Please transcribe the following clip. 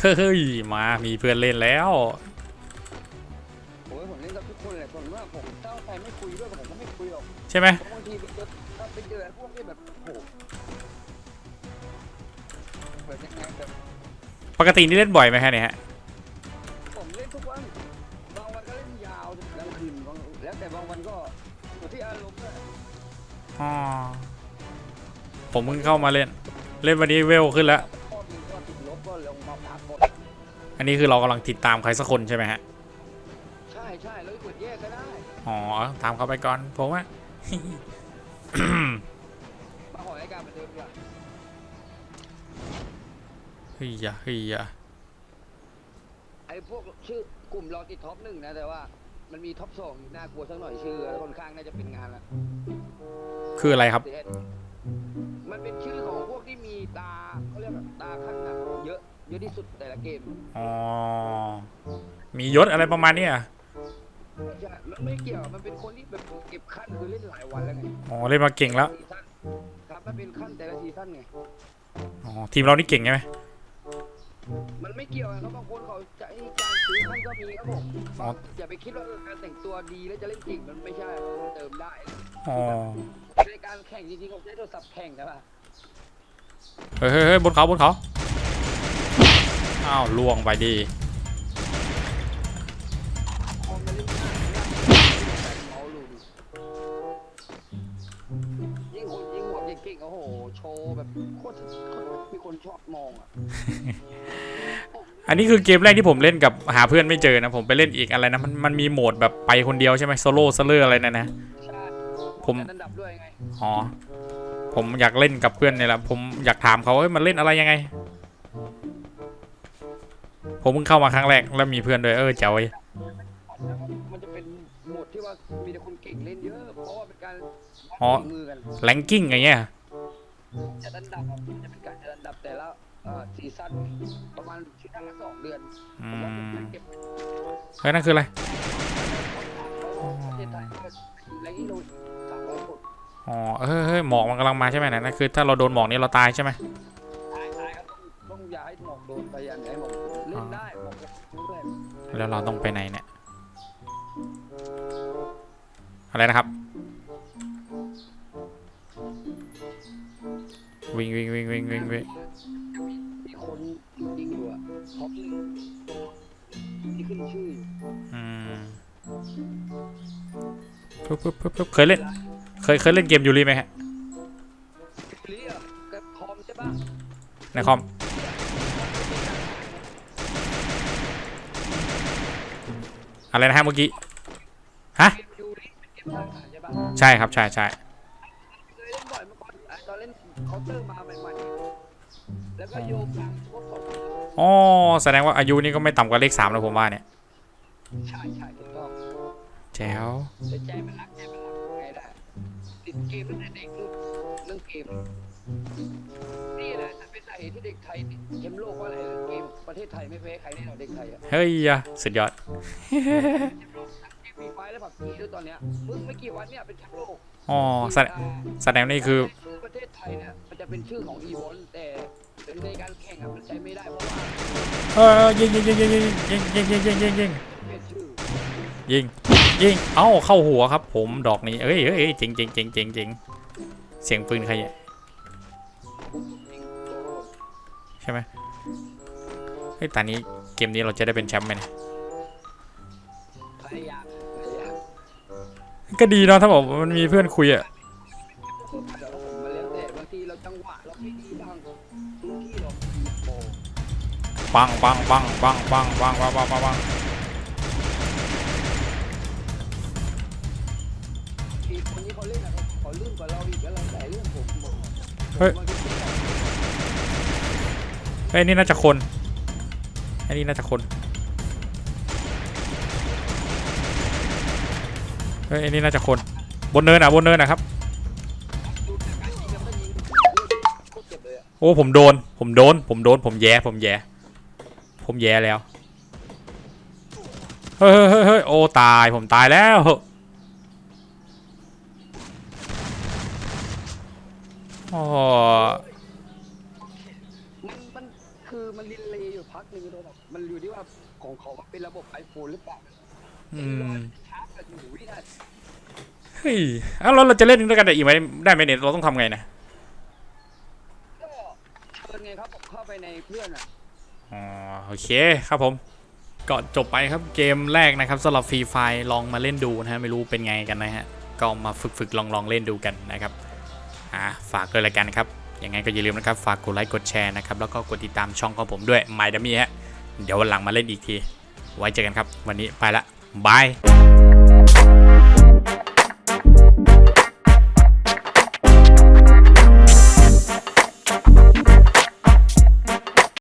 เฮ้ยมามีเพื่อนเล่นแล้วโอ้ยผมเล่นกับทุกคนเลยผมว่าผมถ้าใครไม่คุยด้วยกับผมก็ไม่คุยหรอกใช่ไหมเพราะบางทีไปเจอถ้าไปเจอพวกที่แบบโอ้โหแบบยังไงแบบปกตินี่เล่นบ่อยไหมฮะเนี่ยฮะผมเล่นทุกวันบางวันก็เล่นยาวจนกลางคืนบางแล้วแต่บางวันก็อยู่ที่อารมณ์ด้วยอ๋อผมเพิ่งเข้ามาเล่น เล่นวันนี้เวลขึ้นแล้ว อันนี้คือเรากำลังติดตามใครสักคนใช่ไหมฮะ ใช่ใช่แล้วกดแยกก็ได้อ๋อ ตามเขาไปก่อน ผมว่า มาขอรายการเหมือนเดิมดีกว่าเฮียเฮียไอ้พวกชื่อกลุ่มรอติดท็อปหนึ่งนะแต่ว่า มันมีท็อปสองน่ากลัวสักหน่อยชื่อค่อนข้างน่าจะเป็นงานละคืออะไรครับมันเป็นชื่อของพวกที่มีตาเขาเรียกแบบตาขั้นหนักเยอะ เยอะที่สุดแต่ละ เกมอ๋อ มียศอะไรประมาณเนี้ยใช่มันไม่เกี่ยว มันเป็นคนที่แบบเก็บขั้นคือเล่นหลายวันแล้วไงอ๋อเล่นมาเก่งแล้ว ซีซั่นครับมันเป็นขั้นแต่ละซีซั่นไง อ๋อทีมเรานี่เก่งใช่ไหม มันไม่เกี่ยวนะครับบางคนเขาจะให้การซื้อขั้นก็มีครับผมอ๋อ อย่าไปคิดว่าเออการแต่งตัวดีแล้วจะเล่นเก่งมันไม่ใช่มันเติมได้อ๋อ ในการแข่งจริงๆผมใช้โทรศัพท์แข่งนะป่ะเฮ้ยเฮ้ยเฮ้ยบนเขาบนเขา อ้าวล่วงไปดีคอมมันเล่นง่ายแต่เมาส์ลูดิยิ่งคนยิ่งหัวเก่งๆโอ้โห โชว์แบบโคตรมีคนชอบมองอะอันนี้คือเกมแรกที่ผมเล่นกับหาเพื่อนไม่เจอนะ ผมไปเล่นอีกอะไรนะมันมันมีโหมดแบบไปคนเดียวใช่ไหมโซโล่สเลอร์อะไรนะนะ ใช่ผมจัดอันดับด้วยไง อ๋อ ผมอยากเล่นกับเพื่อนเนี่ยแหละผมอยากถามเขาว่ามันเล่นอะไรยังไง ผมเพิ่งเข้ามาครั้งแรกแล้วมีเพื่อนด้วยเออเจ๋วเว้ยมันจะเป็นโหมดที่ว่ามีแต่คนเก่งเล่นเยอะเพราะว่าเป็นการอ๋อวัดฝีมือกันแรงกิ้งอย่างเงี้ยจัดอันดับอะมันจะเป็นการจัดอันดับแต่ละเอ่อซีซั่นประมาณซีซั่นละสองเดือนอืผมว่าผมมเก็บเฮ้ยนั่นคืออะไรประเทศไทยก็แรงที่โดนสามร้อยคนอ๋อเฮ้ยเฮ้ยหมอกมันกำลังมาใช่ไหมนะนั่นคือถ้าเราโดนหมอกนี่เราตายใช่ไหมตายตายครับต้องต้องอย่าให้หมอกโดนพยายามอย่าให้หมอกโดน เล่นได้หมอกเล่นได้แล้วเราต้องไปไหนเนี่ย อะไรนะครับ วิ่งวิ่งวิ่งวิ่งวิ่งวิ่งมีคนยิงอยู่อะท็อปหนึ่งที่ขึ้นชื่ออยู่อืมปึ๊บปึ๊บปึ๊บปึ๊บเคยเล่น เคยเคยเล่นเกมยูริไหมฮะเรียกกับคอมใช่ปะในคอม อะไรนะฮะเมื่อกี้ฮะใช่ครับใช่ใช่เคยเล่นบ่อยเมื่อก่อนตอนเล่นเคาน์เตอร์มาใหม่ๆแล้วก็โยกตามพวกของอ๋อแสดงว่าอายุนี่ก็ไม่ต่ำกว่าเลขสามแล้วผมว่าเนี่ยใช่ใช่ถูกต้องแจ๋วใจมันรักใจมันรักไงได้ติดเกมตั้งแต่เด็กลูกเรื่องเกมนี่แหละ จะเป็นสาเหตุที่เด็กไทยติดแชมป์โลกว่าอะไรเรื่องเกมประเทศไทยไม่แพ้ใครแน่นอนเด็กไทยอะเฮ้ยอะสุดยอดแชมป์โลกทั้งเกมฟรีไฟและผับจีด้วยตอนเนี้ยเพิ่งไม่กี่วันเนี่ยเป็นแชมป์โลกอ๋อแสดงแสดงนี่คือประเทศไทยเนี่ยมันจะเป็นชื่อของอีวอนแต่ในการแข่งอะมันใช้ไม่ได้เพราะว่าเออยิงยิงยิงยิงยิงยิงยิงยิงยิงยิงยิงเป็นชื่อยิงยิงเอ้าเข้าหัวครับ ผมดอกนี้เอ้ยเอ้ยเอ้ยจริงจริงจริงจริงจริงเสียงปืนใครอะ ใช่ไหมเฮ้ยตอนนี้เกมนี้เราจะได้เป็นแชมป์ไหมเนี่ยพยายามพยายามก็ดีเนาะถ้าบอกว่ามันมีเพื่อนคุยอะแต่ว่าผมมาแล้วแต่บางทีเราจังหวะเราไม่ดีบ้างพื้นที่เราโอ้ปังปังปังปังปังปังปังปังปังปังทีคนที่เขาเล่นอะเขาลื่นกว่าเราอีกแล้วเราแต่เรื่องผมผมเฮ้ย ผมว่า เฮ้ยนี่น่าจะคนไอ้นี่น่าจะคนเฮ้ยไอ้นี่น่าจะคน บนเนินอะบนเนินนะครับ โอ้ผมโดน ผมโดน ผมโดน ผมแย่ผมแย่ผมแย่แล้ว เฮ้ยเฮ้ยเฮ้ยเฮ้ยโอ้ตาย ผมตายแล้วโอ้ หนึ่งโดนแบบมันอยู่ที่ว่าของเขาเป็นระบบไอโฟนหรือเปล่าอืมช้ากันอยู่วินาทีเฮ้ยเอ้าแล้วเราจะเล่นด้วยกันได้อีกไหมได้ไหมเนี่ยเราต้องทำไงนะก็เชิญไงครับผมเข้าไปในเพื่อนอะอ๋อโอเคครับผม ก็จบไปครับเกมแรกนะครับสำหรับฟรีไฟลองมาเล่นดูนะฮะไม่รู้เป็นไงกันนะฮะก็มาฝึกฝึกๆลองลองเล่นดูกันนะครับอ่าฝากด้วยละกันครับ ยังไงก็อย่าลืมนะครับ ฝากกดไลค์กดแชร์นะครับ แล้วก็กดติดตามช่องของผมด้วย My d u m m y ฮะ เดี๋ยววันหลังมาเล่นอีกที ไว้เจอกันครับ วันนี้ไปละบาย